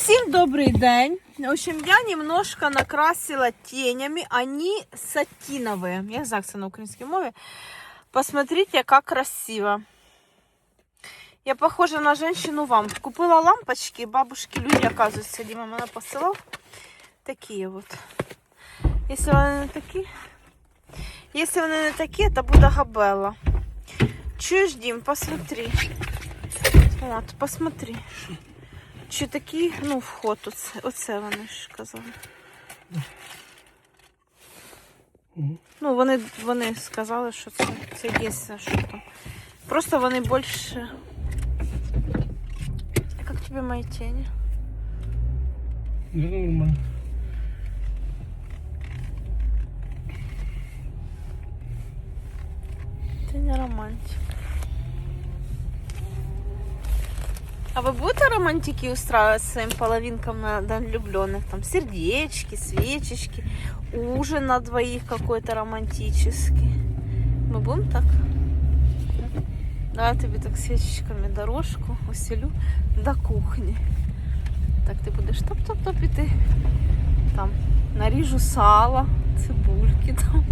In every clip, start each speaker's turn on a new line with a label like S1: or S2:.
S1: Всем добрый день. В общем, я немножко накрасила тенями. Они сатиновые. Я не знаю, как це на українській мові. Посмотрите, как красиво. Я похожа на женщину вам. Купила лампочки, бабушки люди, оказывается, Дима мене посылал. Такие вот. Если вони не такі, если вони не такі, то буде габела. Чуєш, Дім, посмотри. От, посмотри. Чи такі, ну, вход, оце, оце вони ж казали. Ну, вони, вони сказали, що це, це єдине, що там. Просто вони більше. Як тобі мої тіні?
S2: Нормально.
S1: Ти не романтик. А вы будете романтики устраивать своим половинкам на День влюбленных? Там сердечки, свечечки, ужин на двоих какой-то романтический. Мы будем так? Да, я тобі так свечечками дорожку усілю до кухні. Так ти будеш топ-топ-топ іти. Там наріжу сало, цибульки там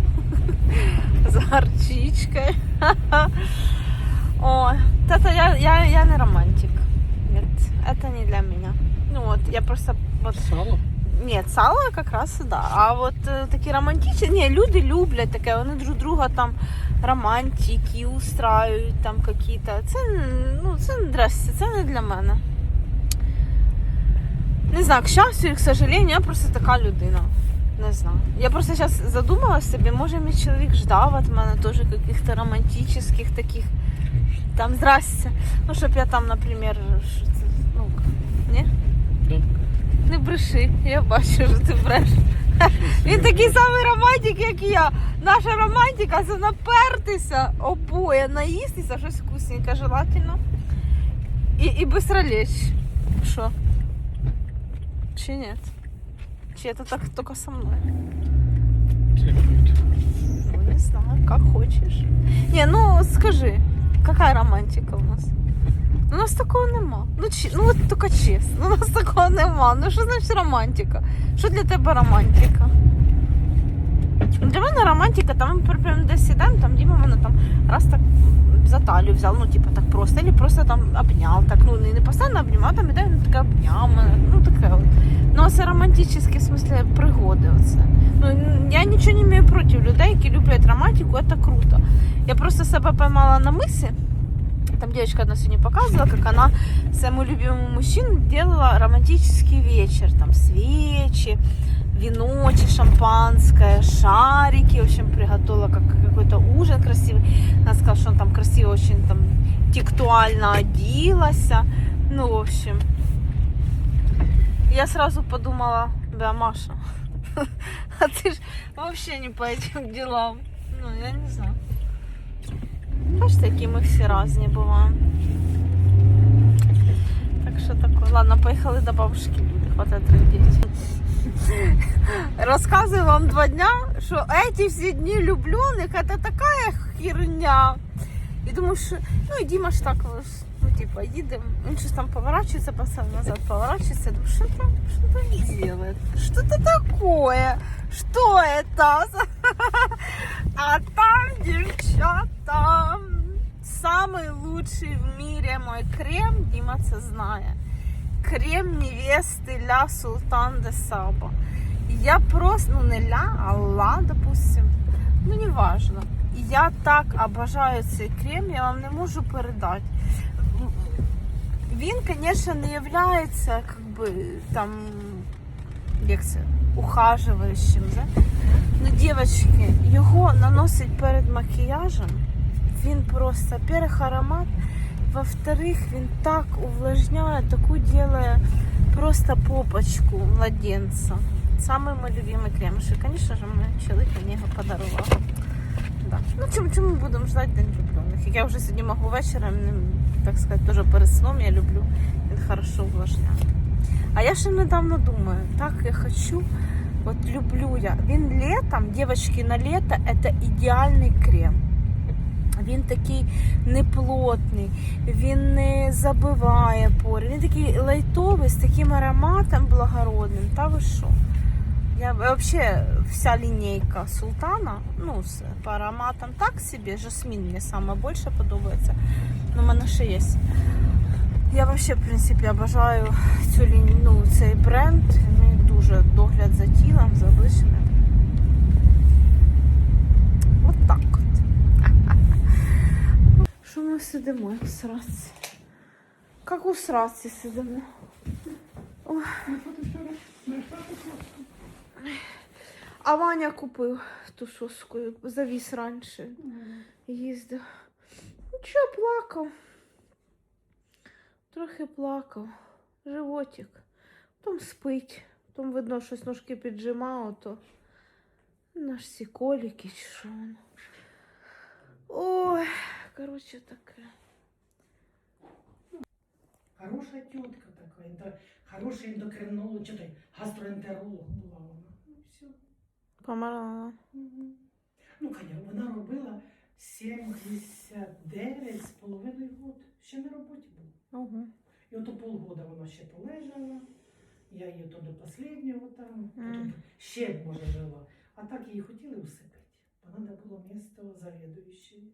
S1: з горчичкою. Ой, это я, я, я не романтик. Это не для меня. Ну вот, я просто вот
S2: Сало?
S1: нет, сало как раз да. А вот е, такі романтичні, ні, люди люблять таке, вони друг друга там романтики устраивають там какие-то. Це ну це здрасте, це не для мене. Не знаю, к счастью, к сожалению, я просто така людина. Не знаю. Я просто зараз задумалась собі, може мій чоловік ждав від мене теж каких-то романтичних таких. Там здрасте. Ну, щоб я там, наприклад, ну, ні?
S2: Да.
S1: Не бреши, я бачу, що ти бреш. Він такий самий романтик, як і я. Наша романтика це напертися обоє, наїстися, щось вкусненьке, желательно. І, і быстро лечь. Що? Чи ні? Чи це так тільки со мною?
S2: Как будет?
S1: Ну, не знаю, как хочешь. Не, ну скажи, какая романтика у нас? У нас такого нема. Ну, чи, ну от тільки чесно, у нас такого нема. Ну що значить романтика? Що для тебе романтика? Для мене романтика, там ми прям десь сідаємо, там Діма мене там раз так за талію взяв, ну типу так просто, або просто там обняв, так, ну не, постійно обнімав, там іде, він таке обняв мене, ну таке от. Ну, це романтичні, в смислі, пригоди оце. Ну, я нічого не маю проти людей, які люблять романтику, це круто. Я просто себе поймала на мысли, там девочка одна сегодня показывала, как она своему любимому мужчину делала романтический вечер. Там свечи, вино, чи шампанское, шарики. В общем, приготовила как какой-то ужин красивый. Она сказала, что он там красиво очень там тектуально оделась. Ну, в общем. Я сразу подумала, да, Маша, а ты ж вообще не по этим делам. Ну, я не знаю. Бачите, які ми всі різні буваємо. Так що таке. Ладно, поїхали до бабушки. Розказую вам два дня, що ці всі дні влюблених це така херня. І думаю, що ну і Діма ж так ну типа їдемо, він щось там поворачується, пацан назад поворачується, думаю, що там, що там він делает? Що це такое? Що это? А там, девчата, самый лучший в мире мой крем, Дима це знає. Крем невесты Ля Султан де Саба. Я просто, ну не Ля, а Ла, допустим. Ну, не важно. І я так обожаю цей крем, я вам не можу передати. Він, звісно, не є как бы, там, як це, ухаживаючим, да? Ну, дівчатки, його наносить перед макіяжем. Він просто, во-первых, аромат, во-вторых, він так увлажняє, таку делає просто попочку младенца. Самый мой любимый кремушек. Конечно же, мой чоловік мені його подарував. Да. Ну, чому, чому будемо ждати День влюблених? Як я вже сьогодні можу вечором, ним, так сказати, теж перед сном я люблю. Він хорошо увлажняє. А я ще недавно думаю, так я хочу, вот люблю я. Він летом, девочки, на лето это идеальный крем. Він такий неплотний, він не забиває пори. Він такий лайтовий з таким ароматом благородним. Та ви що? Я вообще вся линейка Султана, ну, с, по ароматам так себе. Жасмин мне самое больше подобається. Ну, в мене ще є. Я вообще, в принципі, обожаю цю лінію, ну, цей бренд. Мені дуже догляд за тілом, за обличчям. От так от. Що ми сидимо, як в сраці? Як у сраці сидимо? Ой. А Ваня купив ту соску, завіз раніше. Їздив. Ну чого плакав? Трохи плакав. Животик. Потім спить. Потім видно, щось ножки піджимав, то наш всі коліки чи що воно. Ой, коротше таке.
S3: Хороша тетка така, хороший ендокринолог, чи той гастроентеролог була. Ну.
S1: Померла.
S3: Мгм. Ну, конечно, вона робила 79 з половиною год. Ще на роботі була.
S1: Угу.
S3: І ото полгода вона ще полежала. Я її то до останнього там, потім ще, може, жила. А так її хотіли усипати. Бо треба було місто завідуючої.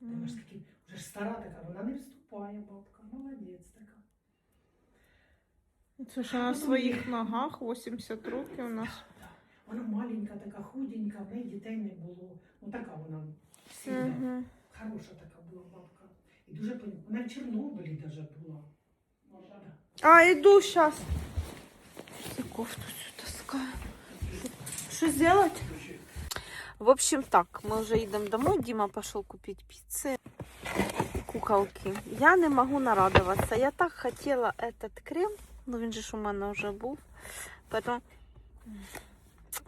S3: Вона ж таки, вже ж стара така, вона не вступає, бабка. Молодець така.
S1: Це ж на своїх ногах 80 років у нас.
S3: Да. Вона маленька, така худенька, в неї дітей не було. Ну така вона сильна,
S1: Угу.
S3: хороша така була бабка. І дуже пон- вона в Чорнобилі навіть була. Да.
S1: А, иду сейчас. Ты кофту всю таскаю. Что сделать? В общем, так, мы уже едем домой. Дима пошел купить пиццы. Куколки. Я не могу нарадоваться. Я так хотела этот крем. Ну, він же ж у мене вже був. Поэтому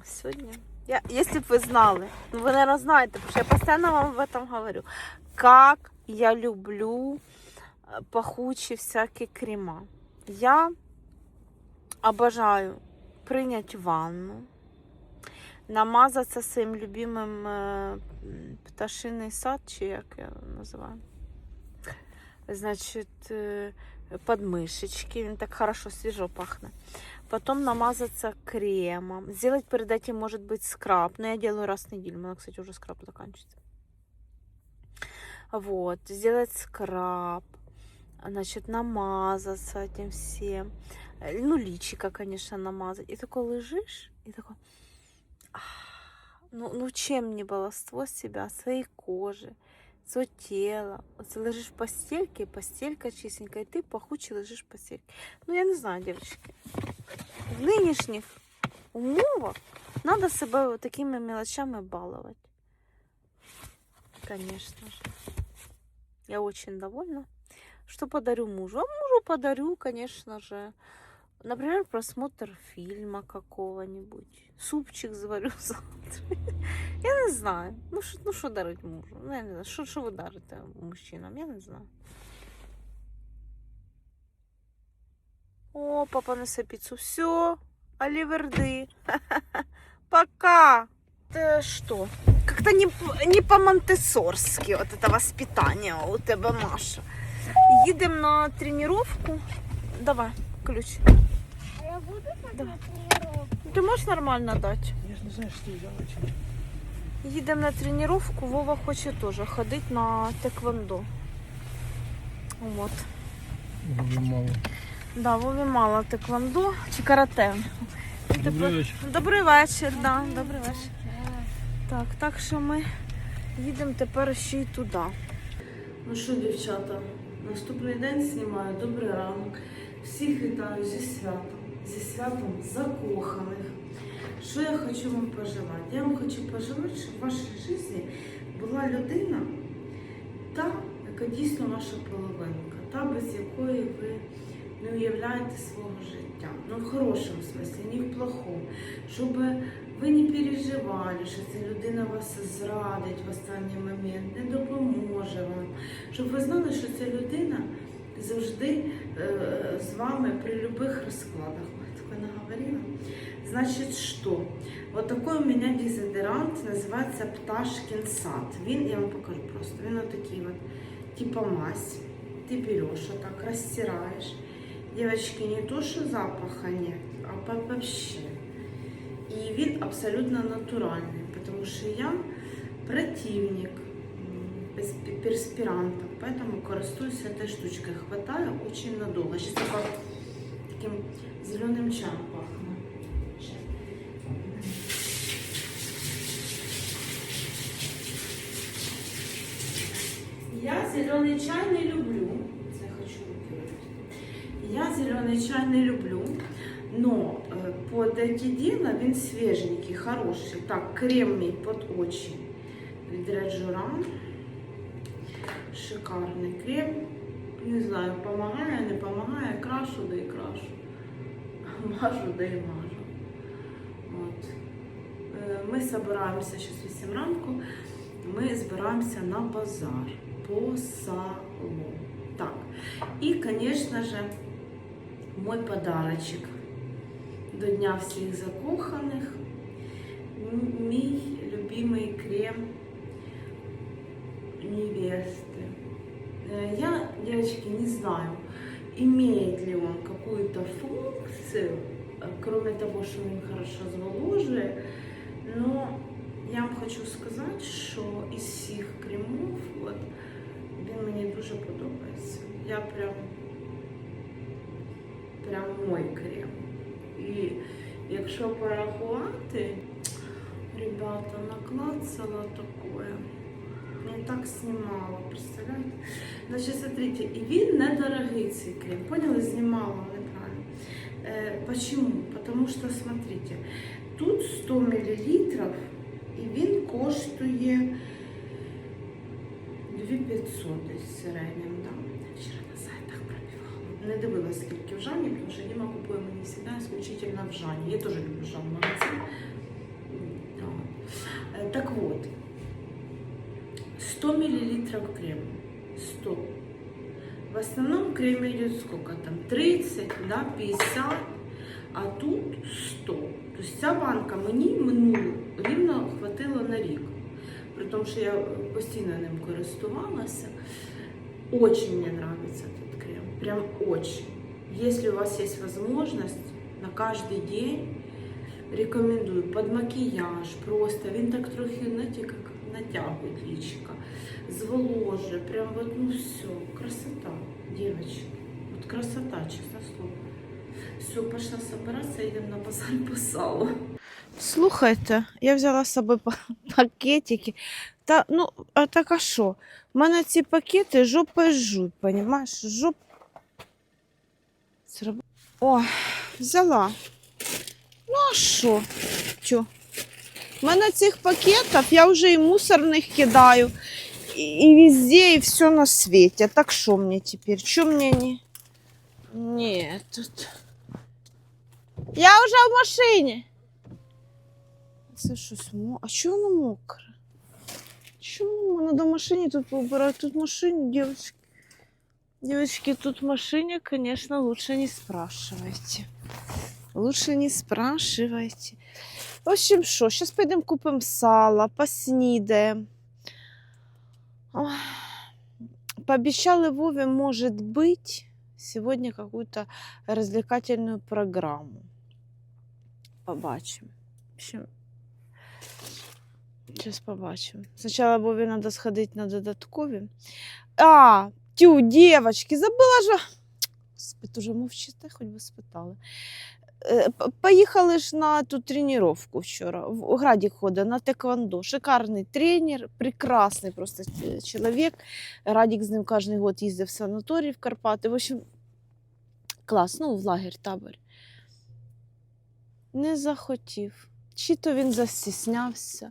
S1: сьогодні. Я, если б ви знали, ну ви, наверное, знаєте, потому що я постоянно вам об этом говорю. Как я люблю э, пахучі всякі крема. Я обожаю прийняти ванну, намазатися своїм любимим е, пташиний сад, чи як я називаю. Значить, е, подмышечки, він так хорошо, свежо пахне. Потом намазаться кремом. Сделать перед этим, может быть, скраб. Но я делаю раз в неделю. У меня, кстати, уже скраб заканчивается. Вот. Сделать скраб. Значит, намазаться этим всем. Ну, личико, конечно, намазать. И такой лежишь, и такой... «Ах, Ну, ну чем не баловство себя, своей кожи, Зотіла. Оце лежиш в постельке, постелька чистенькая, і ти пахуче лежиш в постільки. Ну, я не знаю, девочки, В нынешних умовах треба себе такими мелочами баловать, Конечно же. Я очень довольна, что подарю мужу. А мужу подарю, конечно же например, просмотр фильма какого-нибудь. Супчик заварю завтра. Я не знаю. Ну що, ну, що дарить мужу? Ну, я не знаю. Що, що ви дарите мужчинам? Я не знаю. О, папа несе пиццу. Все, оливерды. Пока. Это что? Как-то не, не по-монтесорски вот это воспитание у тебя, Маша. Едем на тренировку. Давай, ключ.
S4: Я буду так
S1: Да.
S4: на тренировку?
S1: Ты можешь нормально дать?
S3: Я ж не знаю, що ти взяла чи ні.
S1: Їдемо на тренировку. Вова хоче теж ходити на теквондо. Вот.
S2: Дуже мало.
S1: Да, Вові мало теквондо чи карате.
S2: Добрий вечір.
S1: Добрий вечір, да, добрий вечір. Так, так що ми їдемо тепер ще й туди. Ну що, дівчата, наступний день знімаю. Добрий ранок. Всіх вітаю зі святом, зі святом закоханих. Що я хочу вам пожелати? Я вам хочу пожелати, щоб в вашій житті була людина, та, яка дійсно ваша половинка, та, без якої ви не уявляєте свого життя. Ну, в хорошому смислі, не в плохому. Щоб ви не переживали, що ця людина вас зрадить в останній момент, не допоможе вам. Щоб ви знали, що ця людина завжди е, з вами при любых розкладах. Ой, таке наговорила. Значить, що? Вот такой у меня дезодорант называется Пташкин сад. Він, я вам покажу просто, він вот такий вот, типа мазь. Ты берешь, вот так растираешь. Девочки, не то, что запаха нет, а по- вообще. И вид абсолютно натуральный, потому что я противник м, перспи- перспирантов, поэтому користуюсь этой штучкой. Хватаю очень надолго. Сейчас только таким зеленым чаем пахну. Щас. Я зеленый чай не люблю. Це я хочу випити. Я зеленый чай не люблю. Но э, под эти дела він свеженький, хороший. Так, крем мій под очі. Від Реджуран. Шикарний крем. Не знаю, помагає, не помагає. Крашу, да і крашу. Мажу, да і мажу. От. Е, Ми збираємося зараз 8 ранку. Ми збираємося на базар по салону. Так. І, звісно же, мой подарочек до Дня всіх закоханих. Мій любимий крем невесты. Э, Я, девочки, не знаю, имеет ли он какую-то функцию, э, кроме того, что он хорошо зволожує. Но я вам хочу сказати, що із всіх кремов, от, він мені дуже подобається. Я прям, прям мой крем. І якщо порахувати, ребята, наклацала такое. Я так знімала, представляєте? Значить, смотрите, і він недорогий цей крем. Поняли, знімала неправильно. Е, почему? Потому що, смотрите, тут 100 мл, і він коштує 2500 десь. Да. Вчора на сайтах пробивала. Не дивилась, скільки в Жані, тому що Діма купує мені завжди исключительно в Жані. Я теж люблю Жан магазин. Е, Так вот, 100 мл крема. 100. В основном крем идет сколько там? 30, да, 50, а тут 100. То есть ця банка мені минулу рівно хватило на рік. При тому, що я постійно ним користувалася. Очень мне нравится этот крем. Прям очень. Если у вас есть возможность на каждый день, рекомендую. Под макияж просто. Він так трохи, знаете, как натягивает личико. Зволожує. Прям вот, ну все. Красота, девочки. Вот красота, честно слово. Все, пошла собираться, йдемо на базар по салу. Слухайте, я взяла з собою пакетики. Та, ну, а так а що? У мене ці пакети жопи жуть, понімаєш? Жоп... Зроб- О, взяла. Ну а що? Чо? У мене цих пакетів я вже і мусор в них кидаю. І, і везде, і все на світі. Так що мені тепер? Що мені не... Ні, тут... Я вже в машині. Це щось мо... А чого воно мокре? Чому? Надо в машині тут поубирати. Тут в машині, девочки. Девочки, тут в машине, конечно, лучше не спрашивайте. Лучше не спрашивайте. В общем, що, зараз підемо купимо сало, поснідаємо. Ой. Пообещали Вове, может быть, сегодня какую-то развлекательную программу. Побачимо. В общем, Сейчас Вові треба сходити на додаткові. А, тю, дівчатки, забыла же. Господи, уже мовчите, хоч би спитали. Е, Поїхали ж на ту тренування вчора. В Градік ходить на теквондо. Шикарний тренер, прекрасний просто чоловік. Радік з ним кожен год їздив в санаторій в Карпати. В общем, клас, ну, в лагерь табор. Не захотів. Чи то він застіснявся,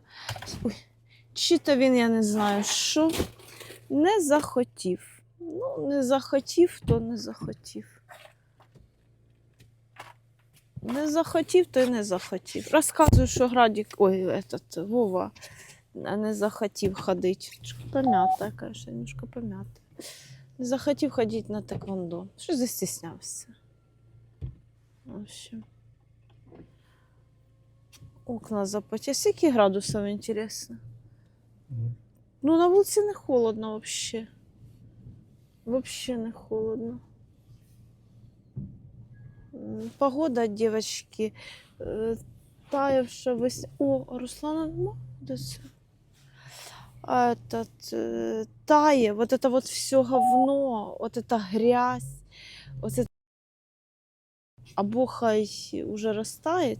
S1: чи то він, я не знаю, що. Не захотів. Ну, не захотів, то не захотів. Не захотів, то й не захотів. Розказую, що Градік, ой, этот, Вова не захотів ходити. Пом'ята, конечно, немножко пом'ята. Захотів ходити на теквондо. Що застіснявся. В общем. Окна запотіли. Скільки градусів, інтересно? Ну, на вулиці не холодно взагалі. Вообще не холодно. М, Погода, девочки, э, таявшая весня. О, а Руслана нема? Де це? А Этот, э, тає, вот это вот все говно, вот эта грязь, вот это... Або хай уже растает,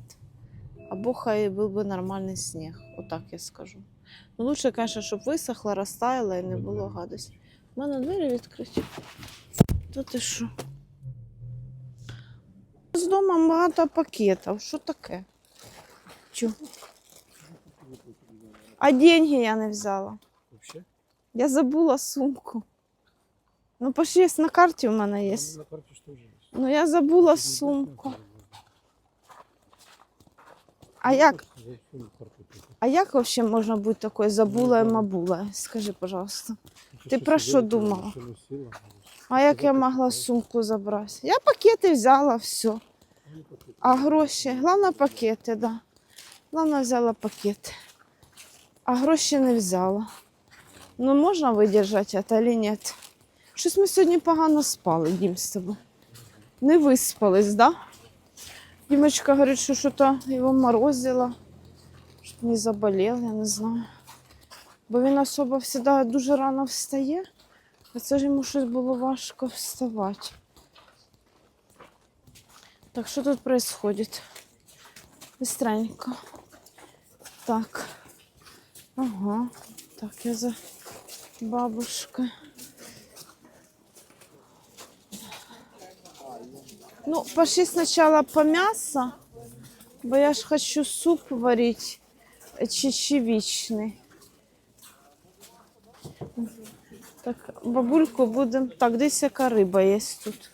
S1: або хай был бы нормальный снег, вот так я скажу. Ну, лучше, конечно, щоб висохло, розтаяло і не було гадості. У мене двері відкриті. То ти що? З дому багато пакетів. Що таке? Чо? А деньги я не взяла.
S2: Вообще?
S1: Я забула сумку. Ну, почти є на карті у мене є.
S2: На же?
S1: Ну, я забула сумку. А як, а як взагалі можна бути такою забула і мабула? Скажи, пожалуйста.
S2: Ну,
S1: Ти про що думала? А як я могла сумку забрати? Я пакети взяла, все. А гроші? Головне пакети, да. Головне взяла пакети. А гроші не взяла. Ну можна видержати це чи ні? Щось ми сьогодні погано спали, Дім, з тобою. Не виспались, да? Дімочка говорить, що щось його морозило, щоб не заболів, я не знаю. Бо він особо завжди дуже рано встає, а це ж йому щось було важко вставати. Так, что тут происходит? Быстренько. Так. Ага. Так, я за бабушкой. Ну, пошли сначала по мясо, бо я ж хочу суп варить э, чечевичный. Так, бабульку будем... Так, десь яка риба є тут.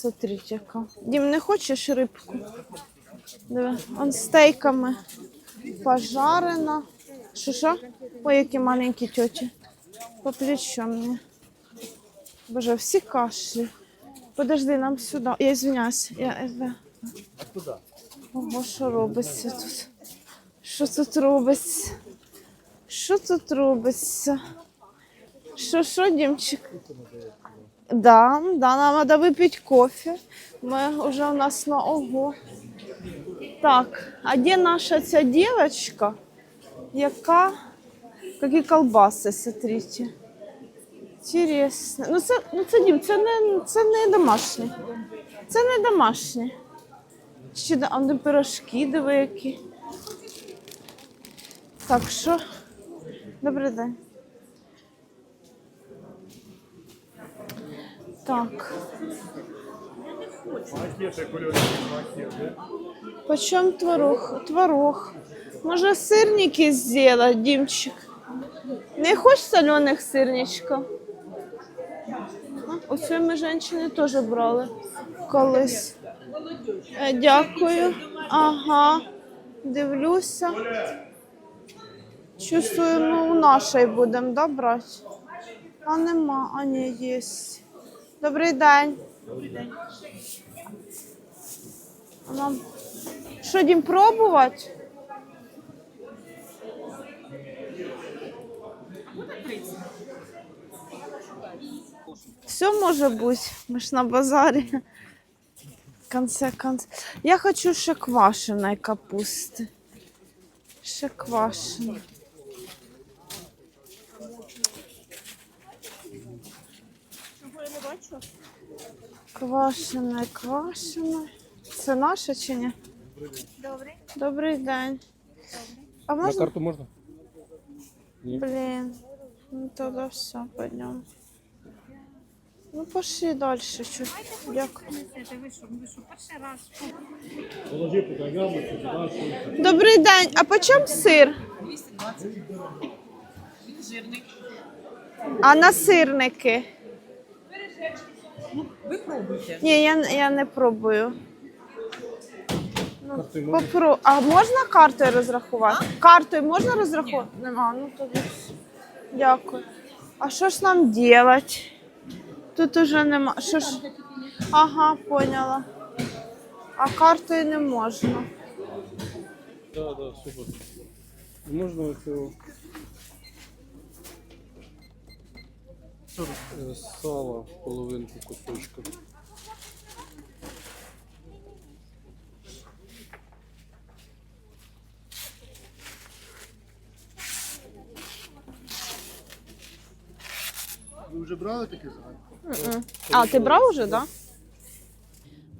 S1: Смотрите, яка. Дім, не хочеш рибку? Диви, он стейками пожарена. Що що? Ой, які маленькі тьоті. По плечу мені. Боже, всі кашлі. Подожди, нам сюди. Я извиняюсь. Я... е, Ого, що робиться тут? Що тут робиться? Що тут робиться? Що, що, Дімчик? Да, да, нам надо выпить кофе. Мы уже у нас на ого. Так, а где наша ця девочка? Яка? Какие колбаси, смотрите. Интересно. Ну це, ну це дім, це не, це не домашні. Це не домашні. Ще а де пирожки, диви які. Так, що? Добрий день. Так. Почем творог? Творог. Може сирники сделать, Димчик? Не хочеш соленых сирничків? А, Оце ми жінки теж брали колись. Е, Дякую. Ага. Дивлюся. Чувствуємо, у нашої будемо, да, брати? А нема, а ні, є. Добрий день. А Нам... Що, Дім, пробувати? Все може бути. Ми ж на базарі. В конце. Я хочу ще квашеної капусти. Ще квашеної. Квашене, квашене. Це наше чи ні?
S4: Добрий.
S1: Добрий день. А
S2: На
S1: можна?
S2: карту можно?
S1: Блін. Ну тоді все, пойдем. Ну, пошли далі. Чуть. Дякую. Добрий день. А по чому сир? А на сирники?
S5: Ви пробуйте.
S1: Ні, я, я не пробую.
S2: Можно?
S1: Попро... А можна картою розрахувати? Картою можна розрахувати? Нема, ну тоді. все. Дякую. А що ж нам делать? Тут уже нема. Що ж? Ага, поняла. А картою не можна.
S2: Да, да, супер. Можна цього е, сала половинку кусочка.
S5: Ви вже брали таке зранку?
S1: А, ти брав уже, так? Да?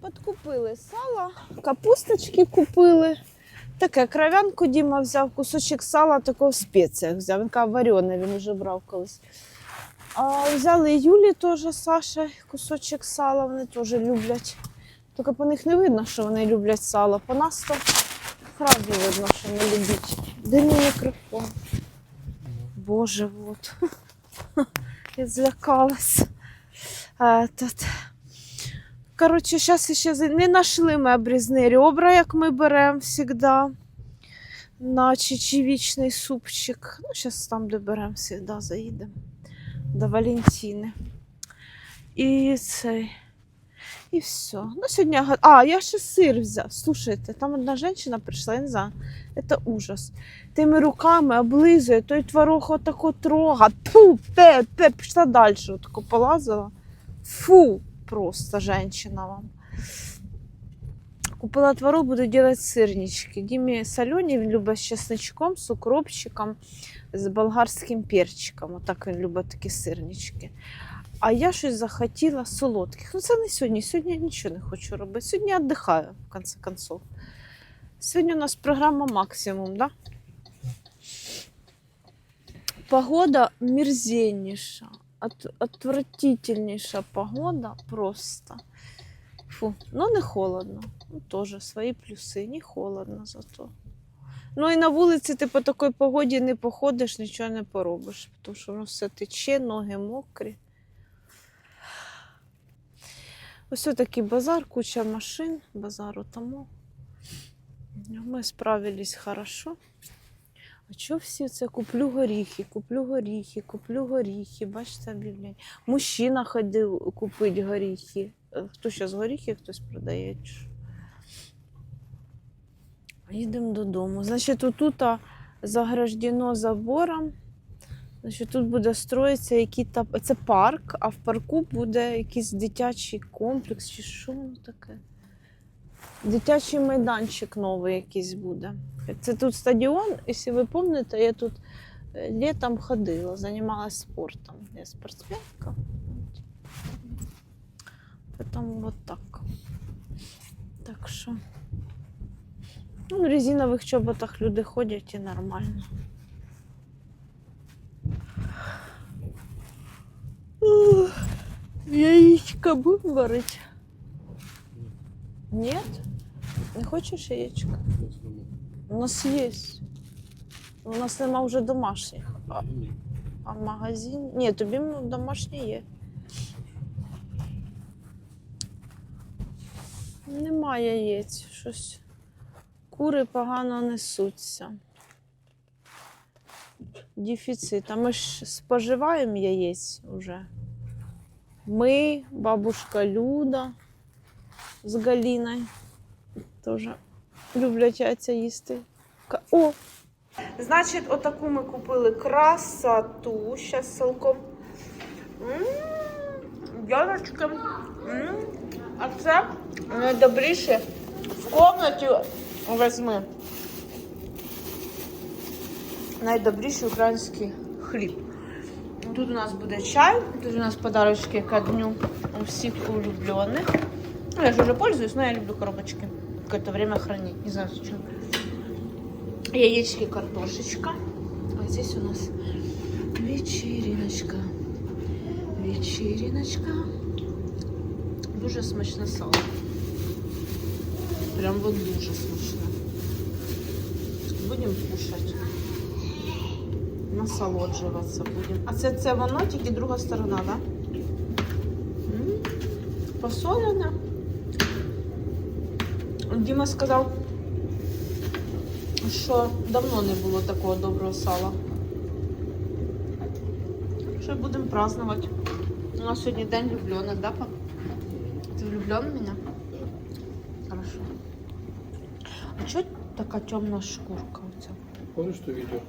S1: Подкупили сало, капусточки купили. Таке кров'янку Діма взяв, кусочок сала такого в спеціях взяв. Він каже, варене, він вже брав колись. А взяли Юлі теж Саша, кусочок сала, вони теж люблять. Тільки по них не видно, що вони люблять сало. По нас то одразу видно, що не люблять. Де мій мікрофон? Боже, вот. Я злякалась. Этот. Коротше, зараз ще не знайшли ми обрізні ребра, як ми беремо завжди. На чечевичний супчик. Ну, зараз там, де беремо завжди, заїдемо. До Валентини. І цей. І все. Ну, сьогодні... А, я ще сир взяв. Слушайте, там одна жінка прийшла, я не знаю. Це ужас. Тими руками облизує, той творог отако трога. Ту, пе, пе, пішла далі, отако полазила. Фу, просто женщина вам. Купила творог, буду делать сирнички. Дімі солені, він любить з чесничком, з укропчиком, з болгарським перчиком. Отак він любить такі сирнички. А я щось захотіла солодких. Ну, це не сьогодні. Сьогодні я нічого не хочу робити. Сьогодні я віддихаю, в конце концов. Сьогодні у нас програма максимум, да? Погода мерзенніша, от, отвратительніша погода просто. Фу, ну не холодно. Ну, теж свої плюси, не холодно зато. Ну і на вулиці ти по такій погоді не походиш, нічого не поробиш, тому що воно все тече, ноги мокрі. Ось такий базар, куча машин, базару тому. Ми справились хорошо. А чого всі це куплю горіхи, куплю горіхи, куплю горіхи, бачите, об'явлення. Мужчина ходив купити горіхи. Хто зараз горіхи хтось продає? Їдемо додому. Значить, отут заграждено забором. Значить, тут буде строїтися який то це парк, а в парку буде якийсь дитячий комплекс, чи що воно таке? Дитячий майданчик новий якийсь буде. Це тут стадіон, якщо ви пам'ятаєте, я тут е, літом ходила, займалася спортом. Я спортсменка. Потім от так. Так що. Ну, в резинових чоботах люди ходять і нормально. Яичко будем варить? Нет? Не хочеш яєчко?
S2: Ось воно.
S1: У нас є. У нас нема вже домашніх. А, а магазин? Ні, тобі домашні є. Нема яєць. Щось. Кури погано несуться. Дефіцит. А ми ж споживаємо яєць уже. Ми, бабушка Люда з Галіною теж люблять яйця їсти. О! Значить, отаку ми купили красоту. Щас селком. Дяночка. А це найдобріше в комнаті візьми. Найдобріший український хліб. Тут у нас буде чай, тут у нас подарочки ко дню у всіх улюблених. Ну, я же уже пользуюсь, но я люблю коробочки. Какое-то время хранить, не знаю зачем. Яички, картошечка. А здесь у нас вечериночка. Вечериночка. Дуже смачне сало. Прям вот дуже смачне. Будемо кушати. Насолоджуватися будемо. А це, це воно, тільки друга сторона, так? Да? Посолене. Діма сказав, що давно не було такого доброго сала. Що будемо праздновать. У нас сьогодні день влюблених, да, пап? Ти влюблен в мене? Хорошо. А чого така темна шкурка у ця?
S2: Помнишь то видео?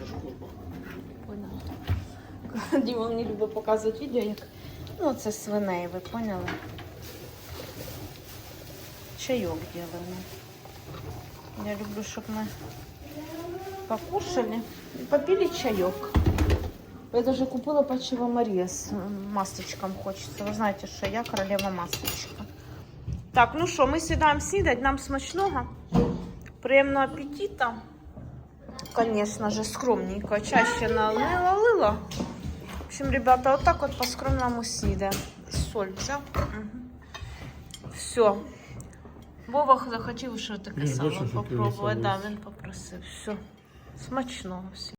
S2: На шкурку.
S1: Поняла. Діма мені любить показувати відео, як ну, це свиней, ви поняли? Чайок делаємо. Я люблю, щоб ми покушали і попили чайок. Я даже купила печиво Мария с м, масочком хочется. Вы знаете, что я королева масочка. Так, ну що, ми сідаємо снідати, нам смачного. Приємного апетита. Конечно же, скромненько. Чаще налила, лила. В общем, ребята, вот так вот по-скромному снідаємо. Соль взял. Угу. Все. Вова захотів ще таке
S2: ти
S1: попробувати. Да, він попросив. Все. Смачного всім.